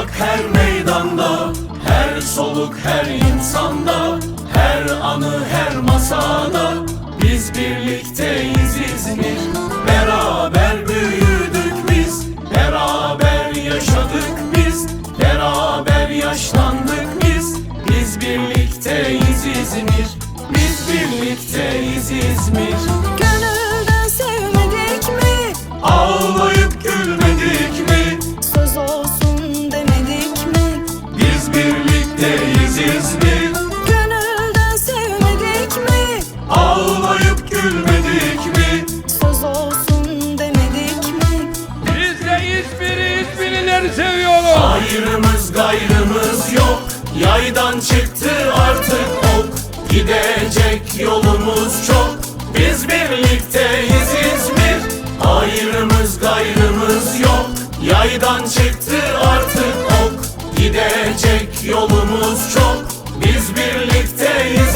Hak her meydanda, her soluk her insanda Her anı her masada. Biz birlikteyiz İzmir. Beraber büyüdük biz. Beraber yaşadık biz. Beraber yaşlandık biz. Biz birlikteyiz İzmir. Biz birlikteyiz İzmir. Gönül birlikteyiz İzmir Gönülden sevmedik mi? Ağlayıp gülmedik mi? Söz olsun demedik mi? Biz de İzmir'i İzmirlileri seviyoruz. Ayrımız gayrımız yok Yaydan çıktı artık ok Gidecek yolumuz çok Biz birlikteyiz İzmir Ayrımız gayrımız yok Yaydan çıktı artık yolumuz çok. Biz birlikteyiz.